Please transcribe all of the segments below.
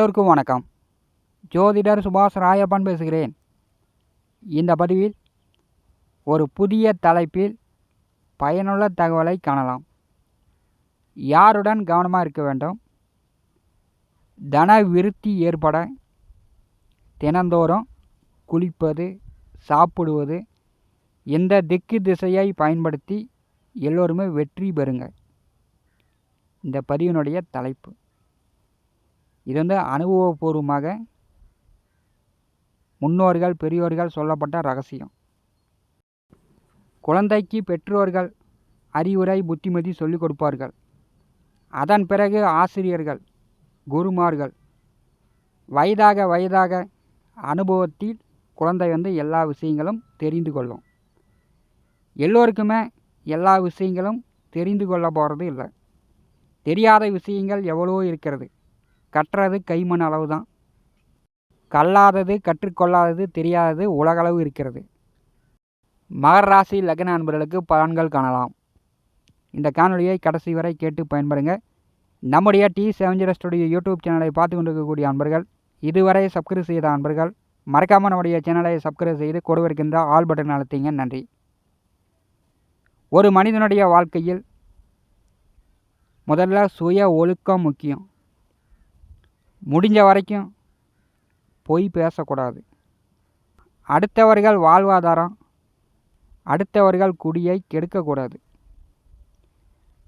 எல்லோருக்கும் வணக்கம். ஜோதிடர் சுபாஷ் ராயப்பன் பேசுகிறேன். இந்த பதிவில் ஒரு புதிய தலைப்பில் பயனுள்ள தகவலை காணலாம். யாருடன் கவனமாக இருக்க வேண்டும்? தன விருத்தி ஏற்பட தினந்தோறும் குளிப்பது சாப்பிடுவது இந்த திக்கு திசையை பயன்படுத்தி எல்லோருமே வெற்றி பெறுங்க இந்த பதிவினுடைய தலைப்பு. இது வந்து அனுபவபூர்வமாக முன்னோர்கள் பெரியோர்கள் சொல்லப்பட்ட ரகசியம். குழந்தைக்கு பெற்றோர்கள் அறிவுரை புத்திமதி சொல்லிக் கொடுப்பார்கள். அதன் பிறகு ஆசிரியர்கள் குருமார்கள் வயதாக வயதாக அனுபவத்தில் குழந்தை வந்து எல்லா விஷயங்களும் தெரிந்து கொள்ளும். எல்லோருக்குமே எல்லா விஷயங்களும் தெரிந்து கொள்ள போகிறது இல்லை தெரியாத விஷயங்கள் எவ்வளவோ இருக்கிறது. கற்றது கைமண் அளவு தான் கல்லாதது கற்றுக்கொள்ளாதது தெரியாதது உலகளவு இருக்கிறது. மகர ராசி லக்ன அன்பர்களுக்கு பலன்கள் காணலாம். இந்த காணொலியை கடைசி வரை கேட்டு பயன்பெறுங்க நம்முடைய டி செவன் ஸ்டுடியோ யூடியூப் சேனலை பார்த்து கொண்டிருக்கக்கூடிய அன்பர்கள் இதுவரை சப்ஸ்கிரைப் செய்த அன்பர்கள் மறக்காமல் நம்முடைய சேனலை சப்ஸ்கிரைப் செய்து கொடுவிருக்கின்ற ஆல் பட்டன் அழுத்திங்க. நன்றி. ஒரு மனிதனுடைய வாழ்க்கையில் முதல்ல சுய ஒழுக்கம் முக்கியம். முடிஞ்ச வரைக்கும் பொய் பேசக்கூடாது. அடுத்தவர்கள் வாழ்வாதாரம் அடுத்தவர்கள் குடியை கெடுக்கக்கூடாது.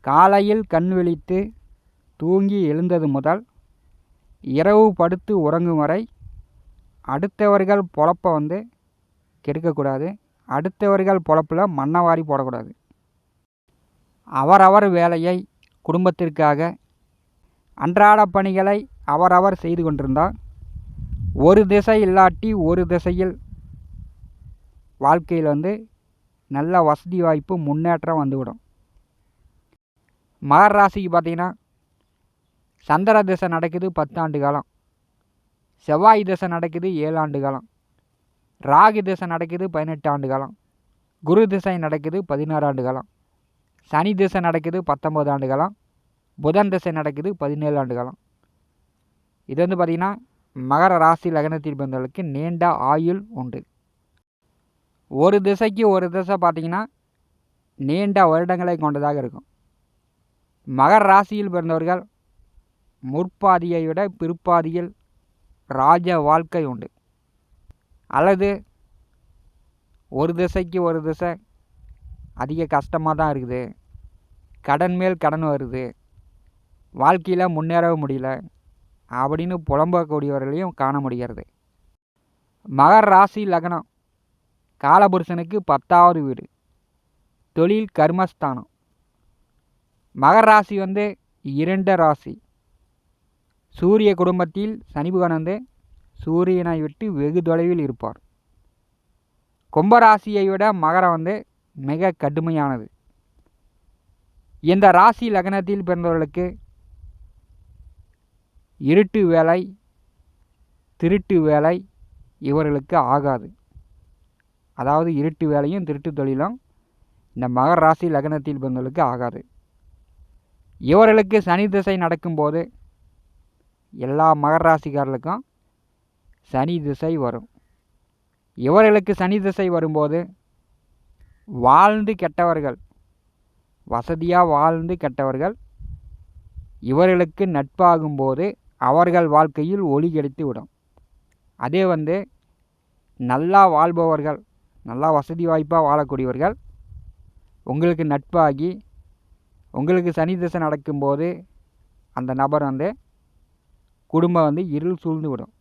காலையில் கண் விழித்து தூங்கி எழுந்தது முதல் இரவு படுத்து உறங்கும் வரை அடுத்தவர்கள் பொழப்பை வந்து கெடுக்கக்கூடாது. அடுத்தவர்கள் பொழப்பில் மண்ணை வாரி போடக்கூடாது. அவரவர் வேலையை குடும்பத்திற்காக அன்றாட பணிகளை அவரவர் செய்து கொண்டிருந்தால் ஒரு திசை இல்லாட்டி ஒரு திசையில் வாழ்க்கையில் வந்து நல்ல வசதி வாய்ப்பு முன்னேற்றம் வந்துவிடும். மகர ராசிக்கு பார்த்தீங்கன்னா சந்திர திசை நடக்குது பத்தாண்டு காலம். செவ்வாய் திசை நடக்குது ஏழு ஆண்டு காலம். ராகு திசை நடக்குது பதினெட்டு ஆண்டு காலம். குரு திசை நடக்குது பதினாறு ஆண்டு காலம். சனி திசை நடக்குது பத்தொம்போது ஆண்டு காலம். புதன் திசை நடக்குது பதினேழு ஆண்டு காலம். இது வந்து பார்த்திங்கன்னா மகர ராசி லக்னத்தில் பிறந்தவர்களுக்கு நீண்ட ஆயுள் உண்டு. ஒரு திசைக்கு ஒரு திசை பார்த்திங்கன்னா நீண்ட வருடங்களை கொண்டதாக இருக்கும். மகர ராசியில் பிறந்தவர்கள் முற்பாதியை விட பிற்பாதியில் ராஜ வாழ்க்கை உண்டு. அல்லது ஒரு திசைக்கு ஒரு திசை அதிக கஷ்டமாக தான் இருக்குது. கடன் மேல் கடன் வருது. வாழ்க்கையில் முன்னேறவும் முடியல. அப்படின்னு புலம்பக்கூடியவர்களையும் காண முடிகிறது. மகர் ராசி லக்னம். காலபுருஷனுக்கு பத்தாவது வீடு. தொழில் கர்மஸ்தானம். மகர் ராசி வந்து இரண்ட ராசி. சூரிய குடும்பத்தில் சனி பகவான் வந்து சூரியனை விட்டு வெகு தொலைவில் இருப்பார். கும்பராசியை விட மகரம் வந்து மிக கடுமையானது. இந்த ராசி லக்னத்தில் பிறந்தவர்களுக்கு இருட்டு வேலை திருட்டு வேலை இவர்களுக்கு ஆகாது. அதாவது இருட்டு வேலையும் திருட்டு தொழிலும் இந்த மகர ராசி லக்னத்தில் பிறந்தவர்களுக்கு ஆகாது. இவர்களுக்கு சனி திசை நடக்கும்போது எல்லா மகர ராசிக்காரர்களுக்கும் சனி திசை வரும். இவர்களுக்கு சனி திசை வரும்போது வாழ்ந்து கெட்டவர்கள் வசதியாக வாழ்ந்து கெட்டவர்கள் இவர்களுக்கு நட்பாகும்போது அவர்கள் வாழ்க்கையில் ஒளி கிடைத்து விடும். அதே வந்து நல்லா வாழ்பவர்கள் நல்லா வசதி வாய்ப்பாக வாழக்கூடியவர்கள் உங்களுக்கு நட்பாகி உங்களுக்கு சனி திசை நடக்கும்போது அந்த நபர் வந்து குடும்பம் வந்து இருள் சூழ்ந்து விடும்.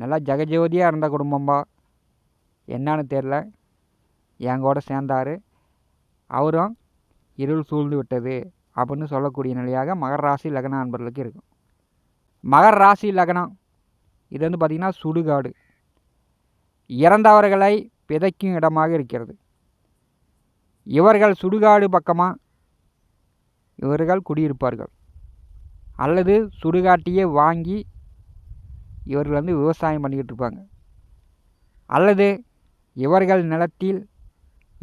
நல்லா ஜெகஜோதியாக இருந்த குடும்பம்பா என்னன்னு தெரில என் கூட சேர்ந்தார் அவரும் இருள் சூழ்ந்து விட்டது அப்படின்னு சொல்லக்கூடிய நிலையாக மகர ராசி லக்ன நண்பர்களுக்கு இருக்கும். மகர ராசி லக்னம். இது வந்து பார்த்திங்கன்னா சுடுகாடு. இறந்தவர்களை பிதைக்கும் இடமாக இருக்கிறது. இவர்கள் சுடுகாடு பக்கமாக இவர்கள் குடியிருப்பார்கள். அல்லது சுடுகாட்டியே வாங்கி இவர்கள் வந்து விவசாயம் பண்ணிக்கிட்டு இருப்பாங்க. அல்லது இவர்கள் நிலத்தில்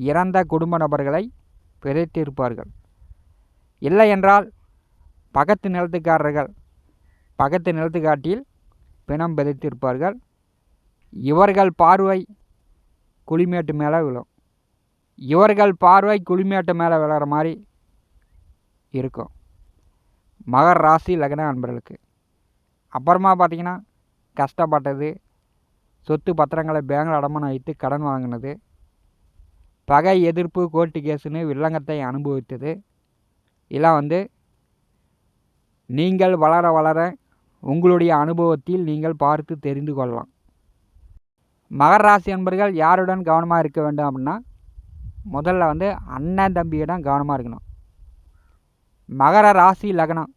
இறந்த குடும்ப நபர்களை பிதைத்திருப்பார்கள். இல்லை என்றால் பக்கத்து நிலத்துக்காரர்கள் பக்கத்து நிலத்துக்காட்டில் பிணம் விதைத்திருப்பார்கள். இவர்கள் பார்வை குளிமேட்டு மேலே விழும். இவர்கள் பார்வை குளிமேட்டு மேலே விழுற மாதிரி இருக்கும். மகர் ராசி லக்ன அன்பர்களுக்கு. அப்புறமா பார்த்தீங்கன்னா கஷ்டப்பட்டது சொத்து பத்திரங்களை பேங்கில் அடமானம் வைத்து கடன் வாங்கினது பகை எதிர்ப்பு கோர்ட்டு கேஸுன்னு வில்லங்கத்தை அனுபவித்தது. இதெல்லாம் வந்து நீங்கள் வளர வளர உங்களுடைய அனுபவத்தில் நீங்கள் பார்த்து தெரிந்து கொள்ளலாம். மகர ராசி என்பர்கள் யாருடன் கவனமாக இருக்க வேண்டும் அப்படின்னா முதல்ல வந்து அண்ணன் தம்பியிடம் கவனமாக இருக்கணும். மகர ராசி லக்னம்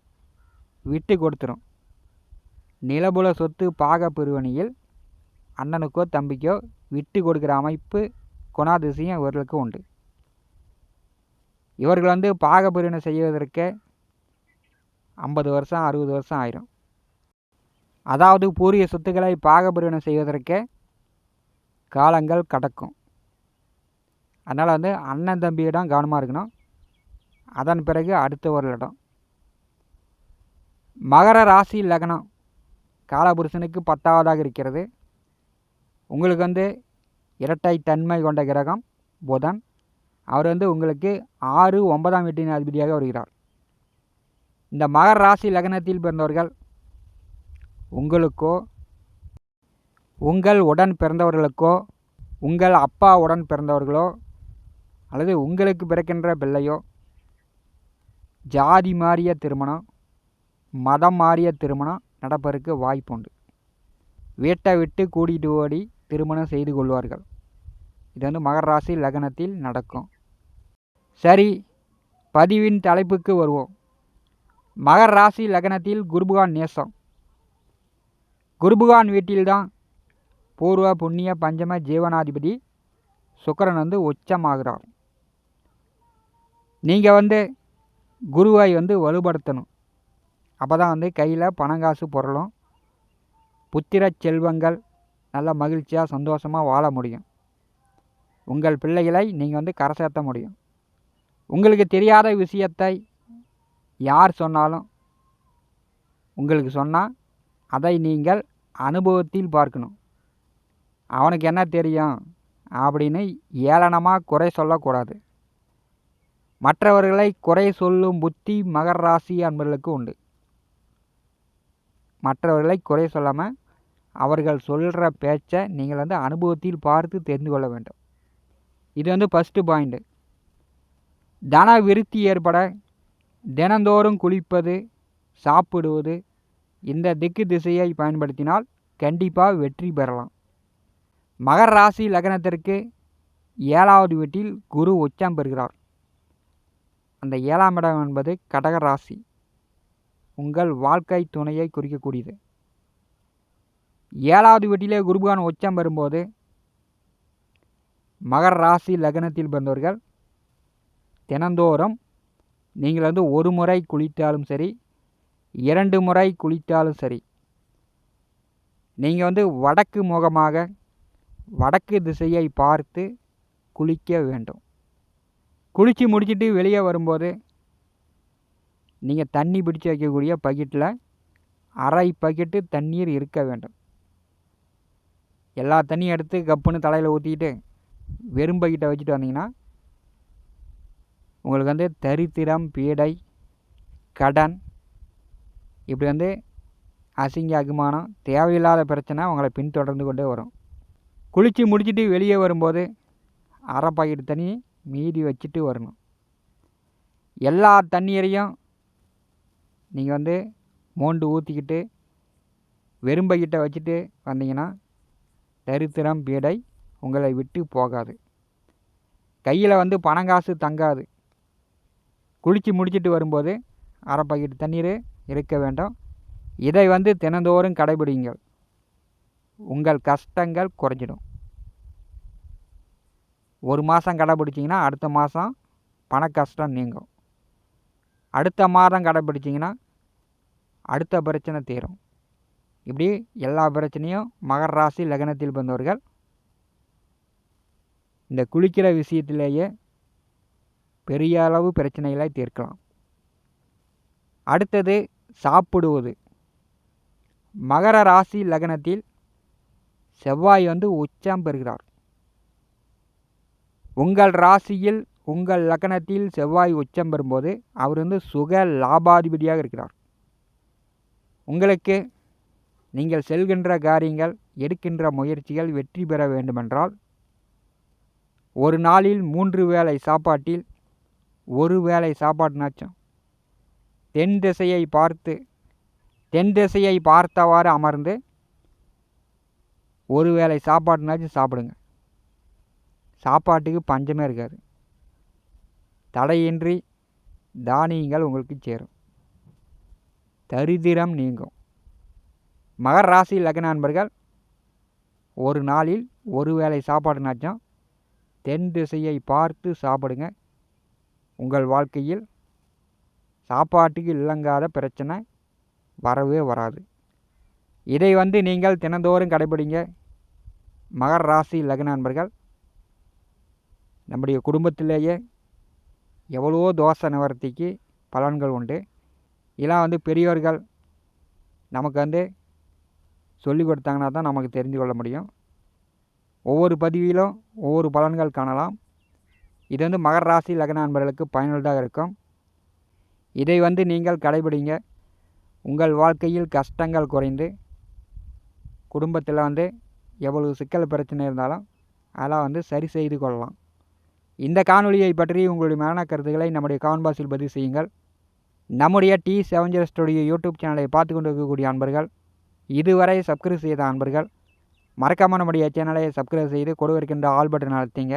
விட்டு கொடுத்துரும். நிலபுல சொத்து பாக பிரிவினையில் அண்ணனுக்கோ தம்பிக்கோ விட்டு கொடுக்குற அமைப்பு குணாதிசயம் இவர்களுக்கு உண்டு. இவர்கள் வந்து பாக பிரிவினை செய்வதற்கு ஐம்பது வருஷம் அறுபது வருஷம் ஆயிரும். அதாவது பூரிய சொத்துக்களை பாக செய்வதற்கே காலங்கள் கடக்கும். அதனால் வந்து அண்ணன் தம்பியிடம் கவனமாக இருக்கணும். அதன் பிறகு அடுத்தவர்களிடம் மகர ராசி லக்னம். காலபுருஷனுக்கு பத்தாவதாக இருக்கிறது. உங்களுக்கு வந்து இரட்டை தன்மை கொண்ட கிரகம் புதன். அவர் வந்து உங்களுக்கு ஆறு ஒன்பதாம் வீட்டின் அதிபதியாக வருகிறார். இந்த மகர ராசி லக்னத்தில் பிறந்தவர்கள் உங்களுக்கோ உங்கள் உடன் பிறந்தவர்களுக்கோ உங்கள் அப்பா உடன் பிறந்தவர்களோ அல்லது உங்களுக்கு பிறக்கின்ற பிள்ளையோ ஜாதி மாறிய திருமணம் மதம் மாறிய திருமணம் நடப்பதற்கு வாய்ப்புண்டு வீட்டை விட்டு கூட்டிகிட்டு ஓடி திருமணம் செய்து கொள்வார்கள். இது வந்து மகர ராசி லக்னத்தில் நடக்கும். சரி பதிவின் தலைப்புக்கு வருவோம். மகர ராசி லக்னத்தில் குருபகான் நேசம். குருபகான் வீட்டில்தான் பூர்வ புண்ணிய பஞ்சம ஜீவனாதிபதி சுக்கரன் வந்து உச்சமாகிறார். நீங்கள் வந்து குருவை வந்து வலுப்படுத்தணும். அப்போ தான் வந்து கையில் பணங்காசு பொருளும் புத்திர செல்வங்கள் நல்ல மகிழ்ச்சியாக சந்தோஷமாக வாழ முடியும். உங்கள் பிள்ளைகளை நீங்கள் வந்து கரை சேர்த்த முடியும். உங்களுக்கு தெரியாத விஷயத்தை யார் சொன்னாலும் உங்களுக்கு சொன்னால் அதை நீங்கள் அனுபவத்தில் பார்க்கணும். அவனுக்கு என்ன தெரியும்? அப்படின்னு ஏளனமாக குறை சொல்லக்கூடாது. மற்றவர்களை குறை சொல்லும் புத்தி மகர ராசி அன்பர்களுக்கு உண்டு. மற்றவர்களை குறை சொல்லாமல் அவர்கள் சொல்கிற பேச்சை நீங்கள் வந்து அனுபவத்தில் பார்த்து தெரிந்து கொள்ள வேண்டும். இது வந்து ஃபஸ்ட்டு பாயிண்ட்டு தன விருத்தி ஏற்பட தினந்தோறும் குளிப்பது சாப்பிடுவது இந்த திக்கு திசையை பயன்படுத்தினால் கண்டிப்பாக வெற்றி பெறலாம். மகர ராசி லக்னத்திற்கு ஏழாவது வீட்டில் குரு உச்சம் பெறுகிறார். அந்த ஏழாம் இடம் என்பது கடக ராசி. உங்கள் வாழ்க்கை துணையை குறிக்கக்கூடியது. ஏழாவது வீட்டிலே குருபகான் உச்சம் பெறும்போது மகர ராசி லக்னத்தில் பிறந்தவர்கள் தினந்தோறும் நீங்கள் வந்து ஒரு முறை குளித்தாலும் சரி இரண்டு முறை குளித்தாலும் சரி. நீங்கள் வந்து வடக்கு முகமாக வடக்கு திசையை பார்த்து குளிக்க வேண்டும். குளித்து முடிச்சுட்டு வெளியே வரும்போது நீங்கள் தண்ணி பிடிச்சி வைக்கக்கூடிய பக்கெட்டில் அரை பக்கெட்டு தண்ணீர் இருக்க வேண்டும். எல்லா தண்ணியும் எடுத்து கப்புன்னு தலையில் ஊற்றிக்கிட்டு வெறும் பக்கெட்டை வச்சுட்டு வந்தீங்கன்னா உங்களுக்கு வந்து தரித்திரம் பீடை கடன் இப்படி வந்து அசிங்க அகுமானம் தேவையில்லாத பிரச்சனை உங்களை பின்தொடர்ந்து கொண்டே வரும். குளித்து முடிச்சுட்டு வெளியே வரும்போது அரை பாக்கெட் தண்ணி மீதி வச்சுட்டு வரணும். எல்லா தண்ணீரையும் நீங்கள் வந்து மோண்டு ஊற்றிக்கிட்டு வெறும் வச்சுட்டு வந்தீங்கன்னா தரித்திரம் பீடை உங்களை விட்டு போகாது. கையில் வந்து பணங்காசு தங்காது. குளித்து முடிச்சுட்டு வரும்போது அரை பாக்கெட் தண்ணீர் இருக்க வேண்டும். இதை வந்து தினந்தோறும் கடைபிடிங்கள் உங்கள் கஷ்டங்கள் குறைஞ்சிடும். ஒரு மாதம் கடைபிடிச்சிங்கன்னா அடுத்த மாதம் பண கஷ்டம் நீங்கும். அடுத்த மாதம் கடைபிடிச்சிங்கன்னா அடுத்த பிரச்சனை தீரும். இப்படி எல்லா பிரச்சனையும் மகர ராசி லக்னத்தில் பிறந்தவர்கள் இந்த குளிக்கிற விஷயத்திலேயே பெரிய அளவு பிரச்சனைகளை தீர்க்கலாம். அடுத்தது சாப்பிடுவது. மகர ராசி லக்னத்தில் செவ்வாய் வந்து உச்சம் பெறுகிறார். உங்கள் ராசியில் உங்கள் லக்னத்தில் செவ்வாய் உச்சம் பெறும்போது அவர் வந்து சுக லாபாதிபதியாக இருக்கிறார். உங்களுக்கு நீங்கள் செல்கின்ற காரியங்கள் எடுக்கின்ற முயற்சிகள் வெற்றி பெற வேண்டுமென்றால் ஒரு நாளில் மூன்று வேளை சாப்பாட்டில் ஒரு வேளை சாப்பாட்டுனாச்சும் தென் திசையை பார்த்து தென் திசையை பார்த்தவாறு அமர்ந்து ஒரு வேளை சாப்பாடுனாச்சும் சாப்பிடுங்க. சாப்பாட்டுக்கு பஞ்சமே இருக்காது. தடையின்றி தானியங்கள் உங்களுக்கு சேரும். தரித்திரம் நீங்கும். மகர் ராசி லக்ன நண்பர்கள் ஒரு நாளில் ஒரு வேளை சாப்பாடுனாச்சும் தென் திசையை பார்த்து சாப்பிடுங்க. உங்கள் வாழ்க்கையில் சாப்பாட்டுக்கு இல்லங்காத பிரச்சனை வரவே வராது. இதை வந்து நீங்கள் தினந்தோறும் கடைபிடிங்க. மகர ராசி லக்ன நண்பர்கள் நம்முடைய குடும்பத்திலேயே எவ்வளவோ தோசை நிவர்த்திக்கு பலன்கள் உண்டு. இதெல்லாம் வந்து பெரியோர்கள் நமக்கு வந்து சொல்லி கொடுத்தாங்கன்னா தான் நமக்கு தெரிஞ்சு கொள்ள முடியும். ஒவ்வொரு பதிவிலும் ஒவ்வொரு பலன்கள் காணலாம். இது வந்து மகர ராசி லக்ன நண்பர்களுக்கு பயனுள்ளதாக இருக்கும். இதை வந்து நீங்கள் கடைபிடிங்க. உங்கள் வாழ்க்கையில் கஷ்டங்கள் குறைந்து குடும்பத்தில் வந்து எவ்வளவு சிக்கல் பிரச்சனை இருந்தாலும் அதெல்லாம் வந்து சரி செய்து கொள்ளலாம். இந்த காணொலியை பற்றி உங்களுடைய மரண கருத்துக்களை நம்முடைய கான் பாக்ஸில் பதிவு செய்யுங்கள். நம்முடைய டி செவஞ்சர் ஸ்டுடியோ யூடியூப் சேனலை பார்த்து கொண்டு இருக்கக்கூடிய அன்பர்கள் இதுவரை சப்ஸ்கிரைப் செய்த அன்பர்கள் மறக்காமல் நம்முடைய சேனலை சப்ஸ்கிரைப் செய்து கொடுவிருக்கின்ற ஆல் பட்டன் அழுத்திங்க.